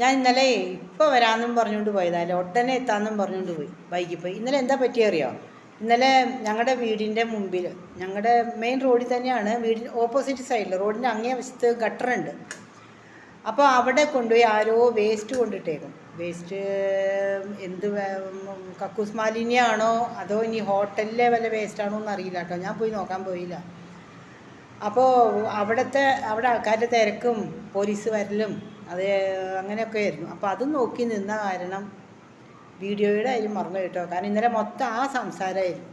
ഞാൻ ഇന്നലെ ഇപ്പോൾ വരാമെന്നും പറഞ്ഞുകൊണ്ട് പോയതല്ല ഉടനെ എത്താമെന്നും പറഞ്ഞുകൊണ്ട് പോയി. ബൈക്കിൽ പോയി. ഇന്നലെ എന്താ പറ്റിയറിയോ ഇന്നലെ ഞങ്ങളുടെ വീടിന്റെ മുമ്പിൽ ഞങ്ങളുടെ മെയിൻ റോഡിൽ തന്നെയാണ് വീടിന് ഓപ്പോസിറ്റ് സൈഡിൽ റോഡിന്റെ അങ്ങേ വശത്ത് ഗട്ടറുണ്ട് അപ്പോൾ അവിടെ കൊണ്ടുപോയി ആരോ വേസ്റ്റ് കൊണ്ടിട്ടേക്കും. വേസ്റ്റ് എന്ത് കക്കൂസ് മാലിന്യമാണോ അതോ ഇനി ഹോട്ടലിലെ വല്ല വേസ്റ്റാണോ എന്ന് അറിയില്ല കേട്ടോ. ഞാൻ പോയി നോക്കാൻ പോയില്ല. അപ്പോൾ അവിടുത്തെ അവിടെ ആൾക്കാരുടെ തിരക്കും പോലീസ് വരലും അത് അങ്ങനെയൊക്കെ ആയിരുന്നു അപ്പോൾ അത് നോക്കി നിന്ന കാരണം വീഡിയോയുടെ അതിൽ മറന്നു കേട്ടോ. കാരണം ഇന്നലെ മൊത്തം ആ സംസാരമായിരുന്നു.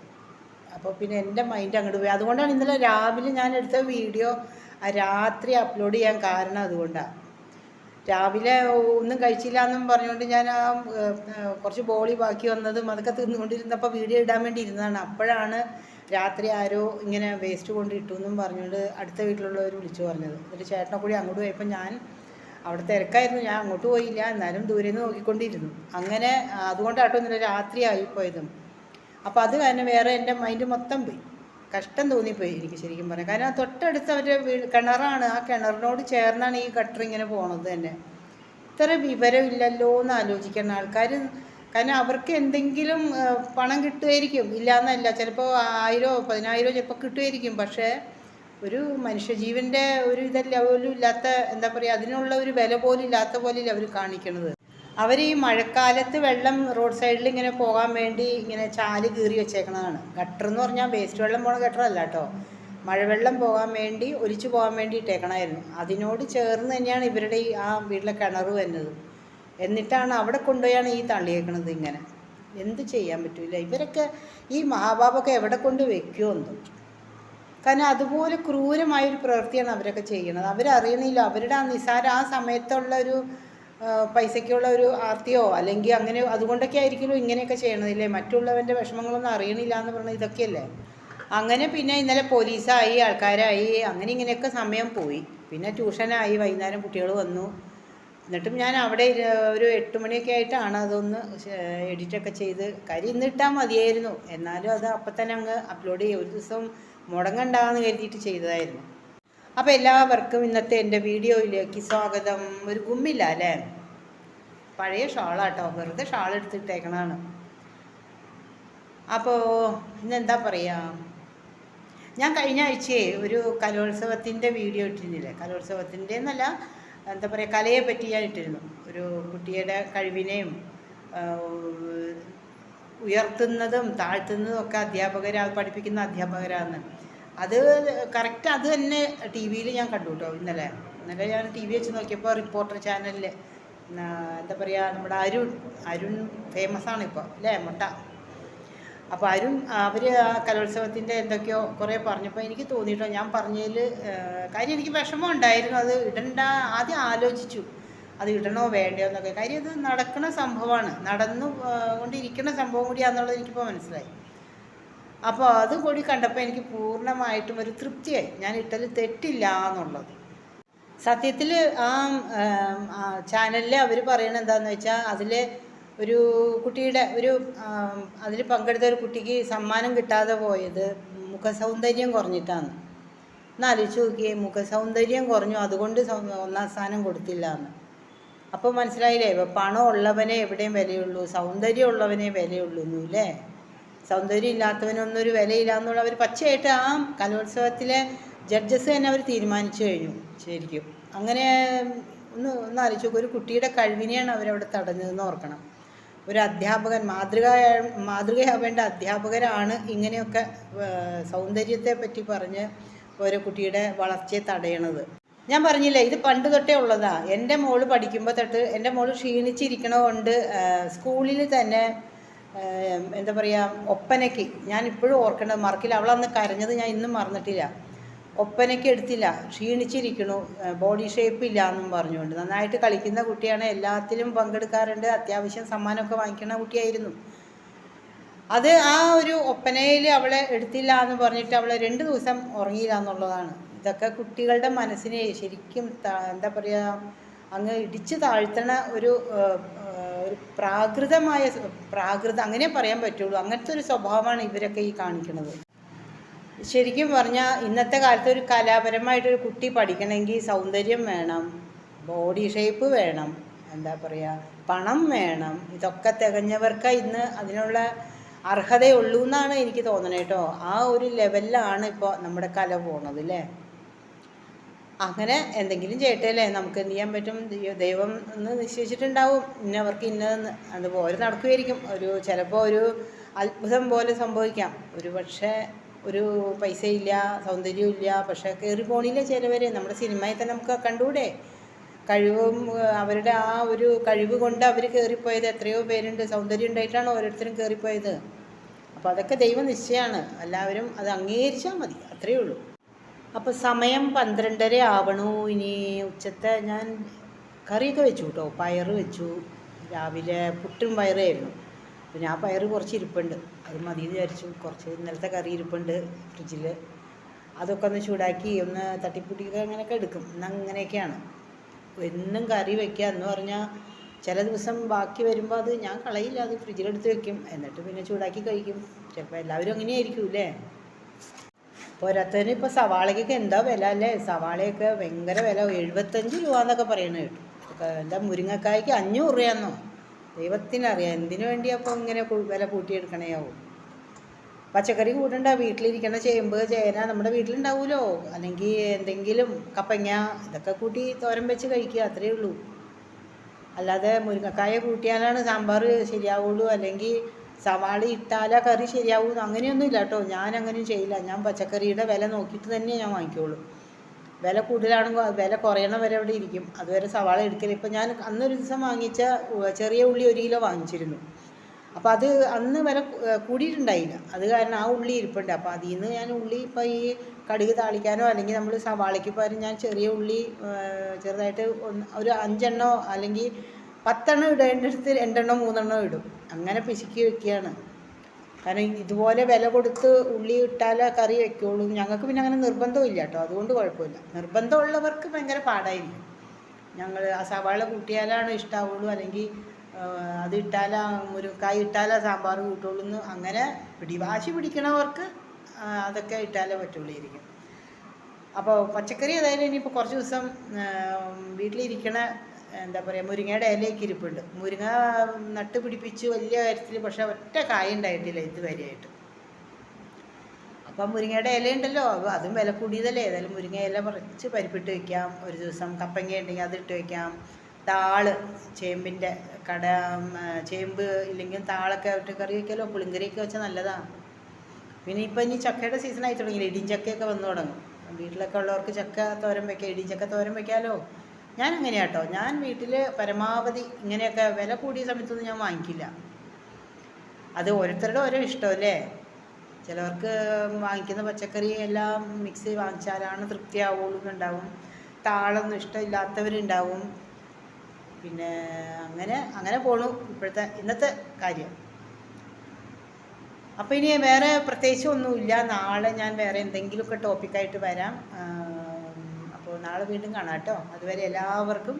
അപ്പോൾ പിന്നെ എന്റെ മൈൻഡ് അങ്ങോട്ട് പോയി. അതുകൊണ്ടാണ് ഇന്നലെ രാവിലെ ഞാൻ എടുത്ത വീഡിയോ രാത്രി അപ്ലോഡ് ചെയ്യാൻ കാരണം അതുകൊണ്ടാണ് രാവിലെ ഒന്നും കഴിച്ചില്ല എന്നും പറഞ്ഞുകൊണ്ട് ഞാൻ ആ കുറച്ച് ബോളി ബാക്കി വന്നതും അതൊക്കെ തിന്നുകൊണ്ടിരുന്നപ്പോൾ വീഡിയോ ഇടാൻ വേണ്ടി ഇരുന്നതാണ്. അപ്പോഴാണ് രാത്രി ആരോ ഇങ്ങനെ വേസ്റ്റ് കൊണ്ട് ഇട്ടു എന്നും പറഞ്ഞുകൊണ്ട് അടുത്ത വീട്ടിലുള്ളവർ വിളിച്ചു പറഞ്ഞത്. എന്നിട്ട് ചേട്ടനെ കൂടി അങ്ങോട്ട് പോയപ്പോൾ ഞാൻ അവിടെ തിരക്കായിരുന്നു ഞാൻ അങ്ങോട്ട് പോയില്ല. എന്നാലും ദൂരെ നിന്ന് നോക്കിക്കൊണ്ടിരുന്നു. അങ്ങനെ അതുകൊണ്ടാട്ടോ ഇന്നലെ രാത്രി പോയതും. അപ്പോൾ അത് കാരണം വേറെ എന്റെ മൈൻഡ് മൊത്തം പോയി. കഷ്ടം തോന്നിപ്പോയി എനിക്ക് ശരിക്കും പറയാം കാരണം തൊട്ടടുത്ത് അവരുടെ വീട് കിണറാണ്. ആ കിണറിനോട് ചേർന്നാണ് ഈ ഗട്ടർ ഇങ്ങനെ പോണത് തന്നെ. ഇത്ര വിവരമില്ലല്ലോ എന്ന് ആലോചിക്കുന്ന ആൾക്കാർ കാരണം അവർക്ക് എന്തെങ്കിലും പണം കിട്ടുമായിരിക്കും. ഇല്ലയെന്നല്ല ചിലപ്പോൾ ആയിരോ പതിനായിരോ ചിലപ്പോൾ കിട്ടുമായിരിക്കും. പക്ഷേ ഒരു മനുഷ്യജീവന്റെ ഒരു ഇതല്ല പോലും ഇല്ലാത്ത എന്താ പറയുക അതിനുള്ള ഒരു വില പോലും ഇല്ലാത്ത പോലെ അവർ കാണിക്കുന്നത് അവർ ഈ മഴക്കാലത്ത് വെള്ളം റോഡ് സൈഡിൽ ഇങ്ങനെ പോകാൻ വേണ്ടി ഇങ്ങനെ ചാൽ കീറി വെച്ചേക്കണതാണ്. ഗട്ടർ എന്ന് പറഞ്ഞാൽ വേസ്റ്റ് വെള്ളം പോണ ഗട്ടർ അല്ല കേട്ടോ മഴവെള്ളം പോകാൻ വേണ്ടി ഒലിച്ചു പോകാൻ വേണ്ടി ഇട്ടേക്കണമായിരുന്നു അതിനോട് ചേർന്ന് തന്നെയാണ് ഇവരുടെ ഈ ആ വീട്ടിലെ കിണർ വരുന്നത്. എന്നിട്ടാണ് അവിടെ കൊണ്ടുപോയാണ് ഈ തള്ളിയേക്കണത് ഇങ്ങനെ. എന്ത് ചെയ്യാൻ പറ്റില്ല ഇവരൊക്കെ ഈ മഹാബാബൊക്കെ എവിടെ കൊണ്ട് വെക്കുമോ കാരണം അതുപോലെ ക്രൂരമായ ഒരു പ്രവൃത്തിയാണ് അവരൊക്കെ ചെയ്യുന്നത്. അവരറിയണില്ല അവരുടെ ആ നിസാര ആ സമയത്തുള്ള ഒരു പൈസയ്ക്കുള്ള ഒരു ആർത്തിയോ അല്ലെങ്കിൽ അങ്ങനെ അതുകൊണ്ടൊക്കെ ആയിരിക്കുമല്ലോ ഇങ്ങനെയൊക്കെ ചെയ്യണതില്ലേ? മറ്റുള്ളവന്റെ വിഷമങ്ങളൊന്നും അറിയണില്ല എന്ന് പറഞ്ഞാൽ ഇതൊക്കെയല്ലേ? അങ്ങനെ പിന്നെ ഇന്നലെ പോലീസായി ആൾക്കാരായി അങ്ങനെ ഇങ്ങനെയൊക്കെ സമയം പോയി. പിന്നെ ട്യൂഷനായി വൈകുന്നേരം കുട്ടികൾ വന്നു. എന്നിട്ടും ഞാൻ അവിടെ ഒരു എട്ട് മണിയൊക്കെ ആയിട്ടാണ് അതൊന്ന് എഡിറ്റൊക്കെ ചെയ്ത്. കാര്യം ഇന്നിട്ടാൽ മതിയായിരുന്നു. എന്നാലും അത് അപ്പം തന്നെ അങ്ങ് അപ്ലോഡ് ചെയ്യും. ഒരു ദിവസം മുടങ്ങണ്ടാന്ന് കരുതിയിട്ട് ചെയ്തതായിരുന്നു. അപ്പോൾ എല്ലാവർക്കും ഇന്നത്തെ എന്റെ വീഡിയോയിലേക്ക് സ്വാഗതം. ഒരു ഗുമ്മില്ല അല്ലേ? പഴയ ഷാളാട്ടോ. വെറുതെ ഷാൾ എടുത്തിട്ടേക്കണാണ് അപ്പോൾ ഇന്നെന്താ പറയുക ഞാൻ കഴിഞ്ഞ ആഴ്ചയെ ഒരു കലോത്സവത്തിന്റെ വീഡിയോ ഇട്ടിരുന്നില്ലേ? കലോത്സവത്തിന്റെ എന്നല്ല എന്താ പറയുക കലയെ പറ്റി ഞാൻ ഇട്ടിരുന്നു. ഒരു കുട്ടിയുടെ കഴിവിനെയും ഉയർത്തുന്നതും താഴ്ത്തുന്നതും ഒക്കെ അധ്യാപകരാ പഠിപ്പിക്കുന്ന അധ്യാപകരാന്ന്. അത് കറക്റ്റ് അത് തന്നെ ടി വിയിൽ ഞാൻ കണ്ടു കേട്ടോ ഇന്നലെ. ഇന്നലെ ഞാൻ ടി വി വെച്ച് നോക്കിയപ്പോൾ റിപ്പോർട്ടർ ചാനലിൽ എന്താ പറയുക നമ്മുടെ അരുൺ അരുൺ ഫേമസ് ആണ് ഇപ്പോൾ അല്ലേ മുട്ട. അപ്പോൾ അരുൺ അവർ ആ കലോത്സവത്തിന്റെ എന്തൊക്കെയോ കുറേ പറഞ്ഞപ്പോൾ എനിക്ക് തോന്നിയിട്ടോ ഞാൻ പറഞ്ഞതിൽ കാര്യം എനിക്ക് വിഷമം ഉണ്ടായിരുന്നു. അത് ഇടണ്ട ആദ്യം ആലോചിച്ചു. അത് ഇടണോ വേണ്ടയോ എന്നൊക്കെ. കാര്യം ഇത് നടക്കുന്ന സംഭവമാണ് നടന്നു കൊണ്ടിരിക്കുന്ന സംഭവം കൂടിയാണെന്നുള്ളത് എനിക്കിപ്പോൾ മനസ്സിലായി. അപ്പോൾ അതുകൂടി കണ്ടപ്പോൾ എനിക്ക് പൂർണമായിട്ടും ഒരു തൃപ്തിയായി. ഞാൻ ഇട്ടതിൽ തെറ്റില്ല എന്നുള്ളത്. സത്യത്തിൽ ആ ചാനലിൽ അവർ പറയണത് എന്താണെന്ന് വെച്ചാൽ അതിൽ ഒരു കുട്ടിയുടെ ഒരു അതിൽ പങ്കെടുത്ത ഒരു കുട്ടിക്ക് സമ്മാനം കിട്ടാതെ പോയത് മുഖസൗന്ദര്യം കുറഞ്ഞിട്ടാണ് ഒന്ന് ആലോചിച്ച് നോക്കിയേ മുഖസൗന്ദര്യം കുറഞ്ഞു. അതുകൊണ്ട് ഒന്നാം സ്ഥാനം കൊടുത്തില്ല എന്ന് അപ്പോൾ മനസ്സിലായില്ലേ? പണം ഉള്ളവനെ എവിടെയും വിലയുള്ളൂ സൗന്ദര്യം ഉള്ളവനെ വിലയുള്ളൂ അല്ലേ സൗന്ദര്യം ഇല്ലാത്തവനൊന്നും ഒരു വിലയില്ല എന്നുള്ള അവർ പച്ചയായിട്ട് ആ കലോത്സവത്തിലെ ജഡ്ജസ് തന്നെ അവർ തീരുമാനിച്ചു കഴിഞ്ഞു ശരിക്കും. അങ്ങനെ ഒന്ന് ഒന്ന് ആലോചിച്ച് നോക്കും ഒരു കുട്ടിയുടെ കഴിവിനെയാണ് അവരവിടെ തടഞ്ഞതെന്ന് ഓർക്കണം. ഒരു അധ്യാപകൻ മാതൃക മാതൃകയാവേണ്ട അധ്യാപകരാണ് ഇങ്ങനെയൊക്കെ സൗന്ദര്യത്തെ പറ്റി പറഞ്ഞ് ഓരോ കുട്ടിയുടെ വളർച്ചയെ തടയണത്. ഞാൻ പറഞ്ഞില്ലേ ഇത് പണ്ട് തൊട്ടേ ഉള്ളതാ. എന്റെ മോൾ പഠിക്കുമ്പോൾ തൊട്ട് എന്റെ മോൾ ക്ഷീണിച്ചിരിക്കണ കൊണ്ട് സ്കൂളിൽ തന്നെ എന്താ പറയുക ഒപ്പനയ്ക്ക്. ഞാൻ ഇപ്പോഴും ഓർക്കേണ്ടത് മറക്കില്ല. അവളന്ന് കരഞ്ഞത് ഞാൻ ഇന്നും മറന്നിട്ടില്ല. ഒപ്പനയ്ക്ക് എടുത്തില്ല. ക്ഷീണിച്ചിരിക്കണു ബോഡി ഷേപ്പ് ഇല്ല എന്നും പറഞ്ഞുകൊണ്ട്. നന്നായിട്ട് കളിക്കുന്ന കുട്ടിയാണ്. എല്ലാത്തിലും പങ്കെടുക്കാറുണ്ട്. അത്യാവശ്യം സമ്മാനമൊക്കെ വാങ്ങിക്കുന്ന കുട്ടിയായിരുന്നു. അത് ആ ഒരു ഒപ്പനയിൽ അവളെ എടുത്തില്ല എന്ന് പറഞ്ഞിട്ട് അവളെ രണ്ട് ദിവസം ഉറങ്ങിയില്ല എന്നുള്ളതാണ്. ഇതൊക്കെ കുട്ടികളുടെ മനസ്സിനെ ശരിക്കും എന്താ പറയുക അങ്ങ് ഇടിച്ചു താഴ്ത്തണ ഒരു ഒരു പ്രാകൃതമായ പ്രാകൃതം അങ്ങനെ പറയാൻ പറ്റുള്ളൂ. അങ്ങനത്തെ ഒരു സ്വഭാവമാണ് ഇവരൊക്കെ ഈ കാണിക്കുന്നത്. ശരിക്കും പറഞ്ഞാൽ ഇന്നത്തെ കാലത്ത് ഒരു കലാപരമായിട്ടൊരു കുട്ടി പഠിക്കണമെങ്കിൽ സൗന്ദര്യം വേണം ബോഡി ഷേപ്പ് വേണം എന്താ പറയുക പണം വേണം. ഇതൊക്കെ തികഞ്ഞവർക്ക് ഇന്ന് അതിനുള്ള അർഹതയുള്ളൂ എന്നാണ് എനിക്ക് തോന്നണേട്ടോ ആ ഒരു ലെവലിലാണ് ഇപ്പോൾ നമ്മുടെ കല പോണത് അല്ലേ അങ്ങനെ എന്തെങ്കിലും ചെയ്യട്ടെയല്ലേ? നമുക്ക് എന്ത് ചെയ്യാൻ പറ്റും? ദൈവ- എന്ന് നിശ്ചയിച്ചിട്ടുണ്ടാവും. ഇന്നവർക്ക് ഇന്നതെന്ന് അതുപോലെ നടക്കുമായിരിക്കും ഒരു ചിലപ്പോൾ ഒരു അത്ഭുതം പോലെ സംഭവിക്കാം. ഒരു പക്ഷേ ഒരു പൈസയില്ല സൗന്ദര്യമില്ല പക്ഷേ കയറി പോണില്ല ചിലവർ നമ്മുടെ സിനിമയിൽ തന്നെ നമുക്ക് കണ്ടൂടെ കഴിവും അവരുടെ ആ ഒരു കഴിവ് കൊണ്ട് അവർ കയറിപ്പോയത് എത്രയോ പേരുണ്ട്. സൗന്ദര്യം ഉണ്ടായിട്ടാണ് ഓരോരുത്തരും കയറിപ്പോയത് അപ്പോൾ അതൊക്കെ ദൈവം നിശ്ചയമാണ് എല്ലാവരും അത് അംഗീകരിച്ചാൽ മതി. അത്രയേ ഉള്ളൂ. അപ്പോൾ സമയം പന്ത്രണ്ടര ആവണു. ഇനി ഉച്ചത്തെ ഞാൻ കറിയൊക്കെ വെച്ചു കേട്ടോ പയറ് വെച്ചു. രാവിലെ പുട്ടും പയറായിരുന്നു പിന്നെ ആ പയർ കുറച്ച് ഇരിപ്പുണ്ട്. അത് മതി വിചാരിച്ചു. കുറച്ച് ഇന്നലത്തെ കറി ഇരിപ്പുണ്ട് ഫ്രിഡ്ജിൽ. അതൊക്കെ ഒന്ന് ചൂടാക്കി ഒന്ന് തട്ടിപ്പൊട്ടിയൊക്കെ അങ്ങനെയൊക്കെ എടുക്കും. ഇന്ന് അങ്ങനെയൊക്കെയാണ്. എന്നും കറി വെക്കുക എന്ന് പറഞ്ഞാൽ ചില ദിവസം ബാക്കി വരുമ്പോൾ അത് ഞാൻ കളയില്ല. അത് ഫ്രിഡ്ജിലെടുത്ത് വെക്കും. എന്നിട്ട് പിന്നെ ചൂടാക്കി കഴിക്കും. ചിലപ്പോൾ എല്ലാവരും അങ്ങനെയായിരിക്കും അല്ലേ? പോരാത്തതിന് ഇപ്പോൾ സവാളയ്ക്കൊക്കെ എന്താ വില അല്ലേ? സവാളയൊക്കെ ഭയങ്കര വില. എഴുപത്തഞ്ച് രൂപ എന്നൊക്കെ പറയുന്നത് കേട്ടു. എന്താ മുരിങ്ങക്കായ്ക്ക് അഞ്ഞൂറ് രൂപയെന്നോ? ദൈവത്തിനറിയാം. എന്തിനു വേണ്ടിയപ്പോൾ ഇങ്ങനെ വില കൂട്ടിയെടുക്കണേയാവും പച്ചക്കറി കൂട്ടണ്ട വീട്ടിലിരിക്കണ ചേമ്പ് ചേന നമ്മുടെ വീട്ടിലുണ്ടാവുമല്ലോ അല്ലെങ്കിൽ എന്തെങ്കിലും കപ്പങ്ങ ഇതൊക്കെ കൂട്ടി തോരൻ വെച്ച് കഴിക്കുക അത്രയേ ഉള്ളൂ. അല്ലാതെ മുരിങ്ങക്കായ കൂട്ടിയാലാണ് സാമ്പാർ ശരിയാവുള്ളൂ. അല്ലെങ്കിൽ സവാള ഇട്ടാലാ കറി ശരിയാവും അങ്ങനെയൊന്നും ഇല്ല കേട്ടോ. ഞാൻ അങ്ങനെ ചെയ്യില്ല. ഞാൻ പച്ചക്കറിയുടെ വില നോക്കിയിട്ട് തന്നെ ഞാൻ വാങ്ങിക്കുള്ളൂ വില കൂടുതലാണെങ്കിൽ വില കുറയണ വരെ അവിടെ ഇരിക്കും. അതുവരെ സവാള എടുക്കൽ. ഇപ്പം ഞാൻ അന്നൊരു ദിവസം വാങ്ങിച്ച ചെറിയ ഉള്ളി ഒരു കിലോ വാങ്ങിച്ചിരുന്നു. അപ്പോൾ അത് അന്ന് വില കൂടിയിട്ടുണ്ടായില്ല. അത് കാരണം ആ ഉള്ളി ഇരിപ്പുണ്ട്. അപ്പോൾ അതിൽ നിന്ന് ഞാൻ ഉള്ളി ഇപ്പോൾ ഈ കടുക് താളിക്കാനോ അല്ലെങ്കിൽ നമ്മൾ സവാളയ്ക്ക് പകരം ഞാൻ ചെറിയ ഉള്ളി ചെറുതായിട്ട് ഒരു അഞ്ചെണ്ണോ അല്ലെങ്കിൽ പത്തെണ്ണം ഇടേണ്ടടുത്ത് രണ്ടെണ്ണോ മൂന്നെണ്ണോ ഇടും. അങ്ങനെ പിശുക്കി വെക്കുകയാണ്. കാരണം ഇതുപോലെ വില കൊടുത്ത് ഉള്ളി ഇട്ടാലേ കറി വയ്ക്കുള്ളൂ ഞങ്ങൾക്ക് പിന്നെ അങ്ങനെ നിർബന്ധമില്ല കേട്ടോ. അതുകൊണ്ട് കുഴപ്പമില്ല. നിർബന്ധമുള്ളവർക്ക് ഭയങ്കര പാടായിരിക്കും. ഞങ്ങൾ ആ സവാള കൂട്ടിയാലാണ് ഇഷ്ടാവുള്ളൂ. അല്ലെങ്കിൽ അത് ഇട്ടാലാ മുരുക്കായി ഇട്ടാലാ സാമ്പാർ കൂട്ടുള്ളൂ എന്ന് അങ്ങനെ പിടിവാശി പിടിക്കണവർക്ക് അതൊക്കെ ഇട്ടാലേ പറ്റുള്ളൂ അപ്പോൾ പച്ചക്കറി ഏതായാലും ഇനിയിപ്പോൾ കുറച്ച് ദിവസം വീട്ടിലിരിക്കണ എന്താ പറയുക മുരിങ്ങയുടെ ഇലയൊക്കെ ഇരിപ്പുണ്ട്. മുരിങ്ങ നട്ട് പിടിപ്പിച്ച് വലിയ കാര്യത്തിൽ പക്ഷെ ഒറ്റ കായ ഉണ്ടായിട്ടില്ല ഇതുവരെയായിട്ട്. അപ്പം മുരിങ്ങയുടെ ഇല ഉണ്ടല്ലോ അതും വില കൂടിയതല്ലേ. ഏതായാലും മുരിങ്ങ ഇല കുറച്ച് പരിപ്പിട്ട് വയ്ക്കാം ഒരു ദിവസം കപ്പങ്ങ ഉണ്ടെങ്കിൽ അതിട്ട് വയ്ക്കാം താൾ ചേമ്പിന്റെ കട ചേമ്പ് ഇല്ലെങ്കിൽ താളൊക്കെ ഇട്ട് കറി വയ്ക്കലോ പുളിങ്കറിയൊക്കെ വെച്ചാൽ നല്ലതാണ് പിന്നെ ഇപ്പം ഇനി ചക്കയുടെ സീസൺ ആയി തുടങ്ങിയില്ലേ ഇടിഞ്ചക്കയൊക്കെ വന്നു തുടങ്ങും. വീട്ടിലൊക്കെ ഉള്ളവർക്ക് ചക്ക തോരൻ ഇടിയും ഇടിഞ്ചക്ക തോരൻ വെക്കാമല്ലോ ഞാൻ അങ്ങനെയാട്ടോ ഞാൻ വീട്ടിൽ പരമാവധി ഇങ്ങനെയൊക്കെ വില കൂടിയ സമയത്തൊന്നും ഞാൻ വാങ്ങിക്കില്ല. അത് ഓരോരുത്തരുടെ ഓരോ ഇഷ്ടമല്ലേ ചിലവർക്ക് വാങ്ങിക്കുന്ന പച്ചക്കറി എല്ലാം മിക്സ് വാങ്ങിച്ചാലാണ് തൃപ്തിയാവുള്ളൂ എന്നുണ്ടാവും. താളൊന്നും ഇഷ്ടമില്ലാത്തവരുണ്ടാവും. പിന്നെ അങ്ങനെ അങ്ങനെ പോണു ഇപ്പോഴത്തെ ഇന്നത്തെ കാര്യം. അപ്പോൾ ഇനി വേറെ പ്രത്യേകിച്ച് ഒന്നുമില്ല. നാളെ ഞാൻ വേറെ എന്തെങ്കിലുമൊക്കെ ടോപ്പിക്കായിട്ട് വരാം. നാളെ വീണ്ടും കാണാം കേട്ടോ. അതുവരെ എല്ലാവർക്കും